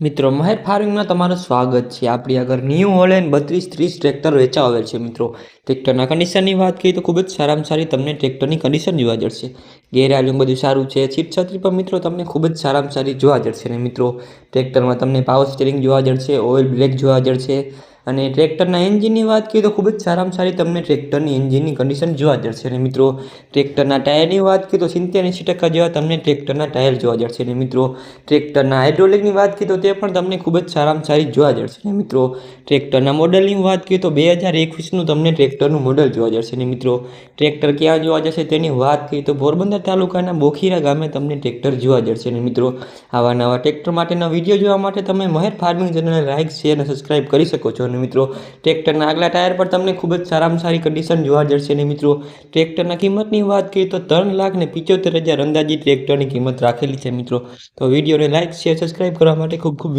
મિત્રો, મહેર ફાર્મિંગમાં તમારું સ્વાગત છે. આપણી આગળ ન્યૂ હોલેન્ડ બત્રીસ ત્રીસ ટ્રેક્ટર વેચાવેલ છે, મિત્રો. ટ્રેક્ટરના કન્ડિશનની વાત કરીએ તો ખૂબ જ સારામાં સારી તમને ટ્રેક્ટરની કન્ડિશન જોવા જશે ગેરહાલું બધું સારું છે. સીટ છત્રી પણ, મિત્રો, તમને ખૂબ જ સારામાં સારી જોવા જશે ને મિત્રો ટ્રેક્ટરમાં તમને પાવર સ્ટીરિંગ જોવા જશે ઓઇલ બ્રેક જોવા જશે અને ટ્રેક્ટરના એન્જિનની વાત કરીએ તો ખૂબ જ સારામાં સારી તમને ટ્રેક્ટરની એન્જિનની કન્ડિશન જોવા જશે અને મિત્રો, ટ્રેક્ટરના ટાયરની વાત કરીએ તો સિત્તેર એંસી ટકા જેવા તમને ટ્રેક્ટરના ટાયર જોવા જશે અને મિત્રો, ટ્રેક્ટરના હાઇડ્રોલિકની વાત કરીએ તો તે પણ તમને ખૂબ જ સારામાં સારી જોવા જશે અને મિત્રો, ટ્રેક્ટરના મોડલની વાત કરીએ તો બે હજાર એકવીસનું તમને ટ્રેક્ટરનું મોડલ જોવા જશે અને મિત્રો, ટ્રેક્ટર ક્યાં જોવા જશે તેની વાત કરીએ તો પોરબંદર તાલુકાના બોખીરા ગામે તમને ટ્રેક્ટર જોવા જશે અને મિત્રો, આવા નવા ટ્રેક્ટર માટેના વીડિયો જોવા માટે તમે મહેર ફાર્મિંગ ચેનલને લાઇક શેર અને સબસ્ક્રાઇબ કરી શકો છો. અને મિત્રો, ટ્રેક્ટરના આગલા ટાયર પર તમને ખૂબ જ સારામાં સારી કન્ડિશન જોવા જશે અને મિત્રો. ટ્રેક્ટરના કિંમતની વાત કરીએ તો ત્રણ લાખ ને પિચોતેર હજાર અંદાજી ટ્રેક્ટરની કિંમત રાખેલી છે મિત્રો. તો વિડીયોને લાઇક શેર સબસ્ક્રાઇબ કરવા માટે ખૂબ ખૂબ